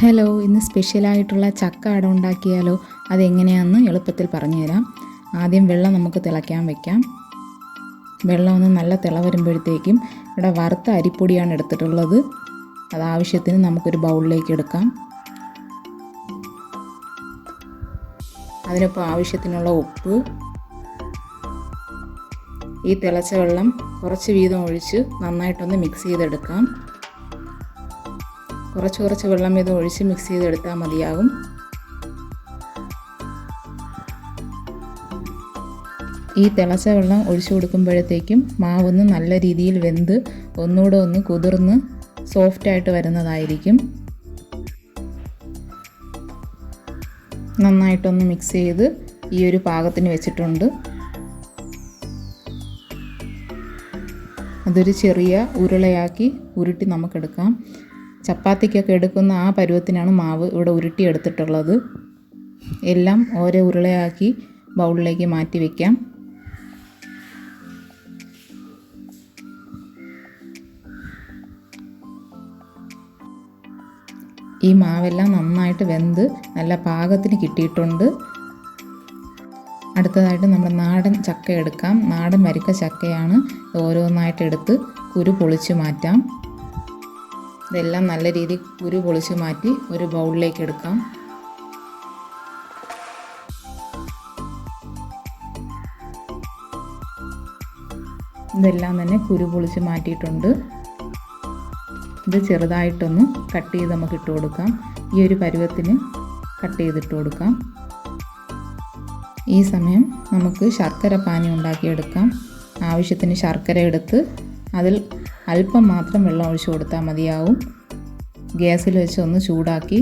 Hello ഇന്ന് സ്പെഷ്യലായിട്ടുള്ള ചക്ക അട ഉണ്ടാക്കിയാലോ? അതെങ്ങനെയാണെന്ന് എളുപ്പത്തിൽ പറഞ്ഞുതരാം. ആദ്യം വെള്ളം നമുക്ക് തിളയ്ക്കാൻ വെക്കാം. വെള്ളം ഒന്ന് നല്ല തിള വരുമ്പോഴത്തേക്കും ഇവിടെ വറുത്ത അരിപ്പൊടിയാണ് എടുത്തിട്ടുള്ളത്. അത് ആവശ്യത്തിന് നമുക്കൊരു ബൗളിലേക്ക് എടുക്കാം. അതിനൊപ്പം ആവശ്യത്തിനുള്ള ഉപ്പ്. ഈ തിളച്ച വെള്ളം കുറച്ച് വീതം ഒഴിച്ച് നന്നായിട്ടൊന്ന് മിക്സ് ചെയ്തെടുക്കാം. കുറച്ച് കുറച്ച് വെള്ളം ഇത് ഒഴിച്ച് മിക്സ് ചെയ്തെടുത്താൽ മതിയാകും ഈ തിളച്ച വെള്ളം ഒഴിച്ചു കൊടുക്കുമ്പോഴത്തേക്കും മാവൊന്ന് നല്ല രീതിയിൽ വെന്ത് ഒന്നുകൂടെ ഒന്ന് കുതിർന്ന് സോഫ്റ്റായിട്ട് വരുന്നതായിരിക്കും. നന്നായിട്ടൊന്ന് മിക്സ് ചെയ്ത് ഈ ഒരു പാകത്തിന് വെച്ചിട്ടുണ്ട്. അതൊരു ചെറിയ ഉരുളയാക്കി ഉരുട്ടി നമുക്കെടുക്കാം. ചപ്പാത്തിക്കൊക്കെ എടുക്കുന്ന ആ പരുവത്തിനാണ് മാവ് ഇവിടെ ഉരുട്ടിയെടുത്തിട്ടുള്ളത്. എല്ലാം ഓരോ ഉരുളയാക്കി ബൗളിലേക്ക് മാറ്റി വയ്ക്കാം ഈ മാവെല്ലാം നന്നായിട്ട് വെന്ത് നല്ല പാകത്തിന് കിട്ടിയിട്ടുണ്ട്. അടുത്തതായിട്ട് നമ്മൾ നാടൻ ചക്ക എടുക്കാം. നാടൻ വരിക്ക ചക്കയാണ്. ഓരോന്നായിട്ട് എടുത്ത് കുരു പൊളിച്ച് മാറ്റാം. ഇതെല്ലാം നല്ല രീതിയിൽ കുരു പൊളിച്ച് മാറ്റി ഒരു ബൗളിലേക്ക് എടുക്കാം. ഇതെല്ലാം തന്നെ കുരു പൊളിച്ച് മാറ്റിയിട്ടുണ്ട്. ഇത് ചെറുതായിട്ടൊന്ന് കട്ട് ചെയ്ത് നമുക്ക് ഇട്ട് കൊടുക്കാം. ഈ ഒരു പരുവത്തിന് കട്ട് ചെയ്തിട്ട് കൊടുക്കാം. ഈ സമയം നമുക്ക് ശർക്കര പാനി ഉണ്ടാക്കിയെടുക്കാം. ആവശ്യത്തിന് ശർക്കര എടുത്ത് അതിൽ അല്പം മാത്രം വെള്ളം ഒഴിച്ച് കൊടുത്താൽ മതിയാവും. ഗ്യാസിൽ വെച്ച് ഒന്ന് ചൂടാക്കി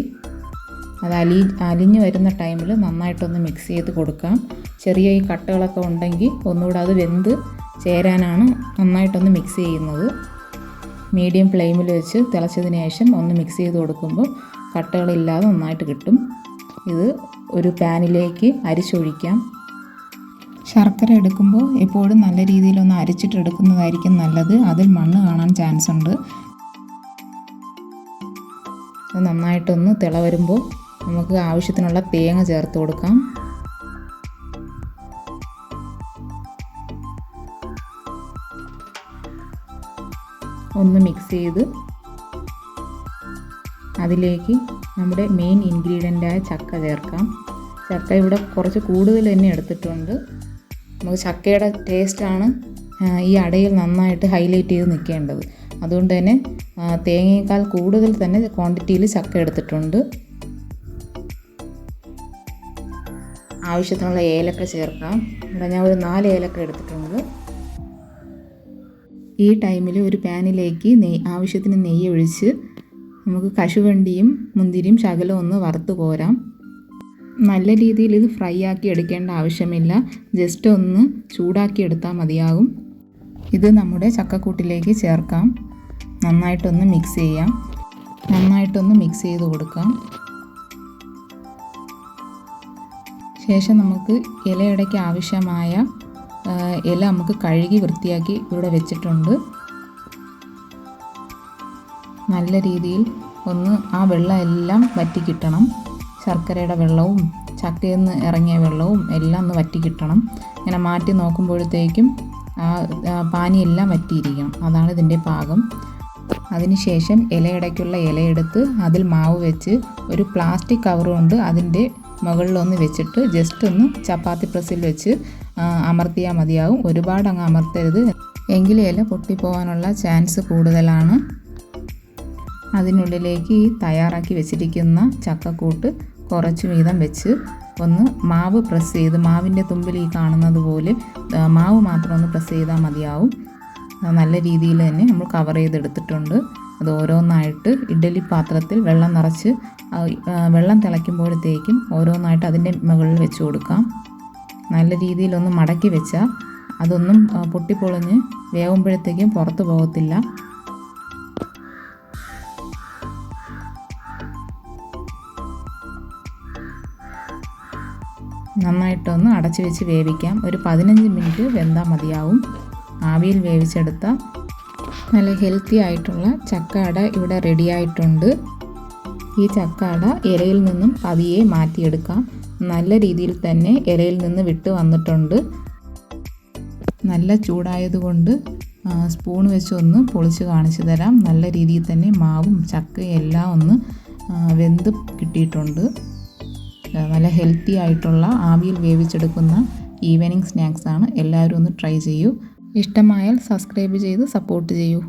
അത് അലി അലിഞ്ഞു വരുന്ന ടൈമിൽ നന്നായിട്ടൊന്ന് മിക്സ് ചെയ്ത് കൊടുക്കാം. ചെറിയ ഈ കട്ടകളൊക്കെ ഉണ്ടെങ്കിൽ ഒന്നുകൂടെ അത് വെന്ത് ചേരാനാണ് നന്നായിട്ടൊന്ന് മിക്സ് ചെയ്യുന്നത്. മീഡിയം ഫ്ലെയിമിൽ വെച്ച് തിളച്ചതിന് ശേഷം ഒന്ന് മിക്സ് ചെയ്ത് കൊടുക്കുമ്പോൾ കട്ടകളില്ലാതെ നന്നായിട്ട് കിട്ടും. ഇത് ഒരു പാനിലേക്ക് അരിച്ചൊഴിക്കാം. ശർക്കര എടുക്കുമ്പോൾ എപ്പോഴും നല്ല രീതിയിലൊന്ന് അരിച്ചിട്ടെടുക്കുന്നതായിരിക്കും നല്ലത്. അതിൽ മണ്ണ് കാണാൻ ചാൻസ് ഉണ്ട്. നന്നായിട്ടൊന്ന് തിള വരുമ്പോൾ നമുക്ക് ആവശ്യത്തിനുള്ള തേങ്ങ ചേർത്ത് കൊടുക്കാം. ഒന്ന് മിക്സ് ചെയ്ത് അതിലേക്ക് നമ്മുടെ മെയിൻ ഇൻഗ്രീഡിയന്റായ ചക്ക ചേർക്കാം. ചക്ക ഇവിടെ കുറച്ച് കൂടുതൽ തന്നെ എടുത്തിട്ടുണ്ട്. നമുക്ക് ചക്കയുടെ ടേസ്റ്റാണ് ഈ അടയിൽ നന്നായിട്ട് ഹൈലൈറ്റ് ചെയ്ത് നിൽക്കേണ്ടത്. അതുകൊണ്ട് തന്നെ തേങ്ങയേക്കാൾ കൂടുതൽ തന്നെ ക്വാണ്ടിറ്റിയിൽ ചക്ക എടുത്തിട്ടുണ്ട്. ആവശ്യത്തിനുള്ള ഏലക്ക ചേർക്കാം. ഇവിടെ ഞാൻ ഒരു നാല് ഏലക്ക എടുത്തിട്ടുണ്ട്. ഈ ടൈമിൽ ഒരു പാനിലേക്ക് നെയ് ആവശ്യത്തിന് നെയ്യ് ഒഴിച്ച് നമുക്ക് കശുവണ്ടിയും മുന്തിരിയും ശകലം ഒന്ന് വറുത്ത് പോരാം നല്ല രീതിയിൽ ഇത് ഫ്രൈ ആക്കി എടുക്കേണ്ട ആവശ്യമില്ല. ജസ്റ്റ് ഒന്ന് ചൂടാക്കി എടുത്താൽ മതിയാകും ഇത് നമ്മുടെ ചക്കക്കൂട്ടിലേക്ക് ചേർക്കാം. നന്നായിട്ടൊന്ന് മിക്സ് ചെയ്യാം. നന്നായിട്ടൊന്ന് മിക്സ് ചെയ്ത് കൊടുക്കാം. ശേഷം നമുക്ക് ഇലയിടയ്ക്ക് ആവശ്യമായ ഇല നമുക്ക് കഴുകി വൃത്തിയാക്കി ഇവിടെ വെച്ചിട്ടുണ്ട്. നല്ല രീതിയിൽ ഒന്ന് ആ വെള്ളം എല്ലാം വറ്റി കിട്ടണം. ശർക്കരയുടെ വെള്ളവും ചക്കയിൽ നിന്ന് ഇറങ്ങിയ വെള്ളവും എല്ലാം ഒന്ന് വറ്റി കിട്ടണം ഇങ്ങനെ മാറ്റി നോക്കുമ്പോഴത്തേക്കും ആ പാനിയെല്ലാം വറ്റിയിരിക്കണം. അതാണ് ഇതിന്റെ പാകം. അതിനുശേഷം ഇലയിടയ്ക്കുള്ള ഇലയെടുത്ത് അതിൽ മാവ് വെച്ച് ഒരു പ്ലാസ്റ്റിക് കവർ കൊണ്ട് അതിന്റെ മുകളിലൊന്ന് വെച്ചിട്ട് ജസ്റ്റ് ഒന്ന് ചപ്പാത്തി പ്രസ്സിൽ വെച്ച് അമർത്തിയാൽ മതിയാവും. ഒരുപാട് അങ്ങ് അമർത്തരുത്. എങ്കിൽ ഇല പൊട്ടിപ്പോകാനുള്ള ചാൻസ് കൂടുതലാണ്. അതിനുള്ളിലേക്ക് ഈ തയ്യാറാക്കി വെച്ചിരിക്കുന്ന ചക്കക്കൂട്ട് കുറച്ച് വീതം വെച്ച് ഒന്ന് മാവ് പ്രസ് ചെയ്ത് മാവിന്റെ തുമ്പിൽ ഈ കാണുന്നത് പോലെ മാവ് മാത്രം ഒന്ന് പ്രസ് ചെയ്താൽ മതിയാവും. നല്ല രീതിയിൽ തന്നെ നമ്മൾ കവർ ചെയ്തെടുത്തിട്ടുണ്ട്. അത് ഓരോന്നായിട്ട് ഇഡ്ഡലി പാത്രത്തിൽ വെള്ളം നിറച്ച് വെള്ളം തിളയ്ക്കുമ്പോഴത്തേക്കും ഓരോന്നായിട്ട് അതിന്റെ മുകളിൽ വെച്ച് കൊടുക്കാം. നല്ല രീതിയിലൊന്ന് മടക്കി വെച്ചാൽ അതൊന്നും പൊട്ടിപ്പൊളിഞ്ഞ് വേവുമ്പോഴത്തേക്കും പുറത്ത് പോകത്തില്ല. നന്നായിട്ടൊന്ന് അടച്ചു വെച്ച് വേവിക്കാം. ഒരു പതിനഞ്ച് മിനിറ്റ് വെന്താൽ മതിയാവും. ആവിയിൽ വേവിച്ചെടുത്ത നല്ല ഹെൽത്തി ആയിട്ടുള്ള ചക്ക അട ഇവിടെ റെഡിയായിട്ടുണ്ട് ഈ ചക്കാട ഇലയിൽ നിന്നും പതിയെ മാറ്റിയെടുക്കാം. നല്ല രീതിയിൽ തന്നെ ഇലയിൽ നിന്ന് വിട്ട് വന്നിട്ടുണ്ട്. നല്ല ചൂടായതുകൊണ്ട് സ്പൂൺ വെച്ച് ഒന്ന് പൊളിച്ച് കാണിച്ചു തരാം. നല്ല രീതിയിൽ തന്നെ മാവും ചക്കയും എല്ലാം ഒന്ന് വെന്ത് കിട്ടിയിട്ടുണ്ട്. നല്ല ഹെൽത്തി ആയിട്ടുള്ള ആവിയിൽ വേവിച്ചെടുക്കുന്ന ഈവനിങ് സ്നാക്സ് ആണ്. എല്ലാവരും ഒന്ന് ട്രൈ ചെയ്യൂ. ഇഷ്ടമായാൽ സബ്സ്ക്രൈബ് ചെയ്ത് സപ്പോർട്ട് ചെയ്യൂ.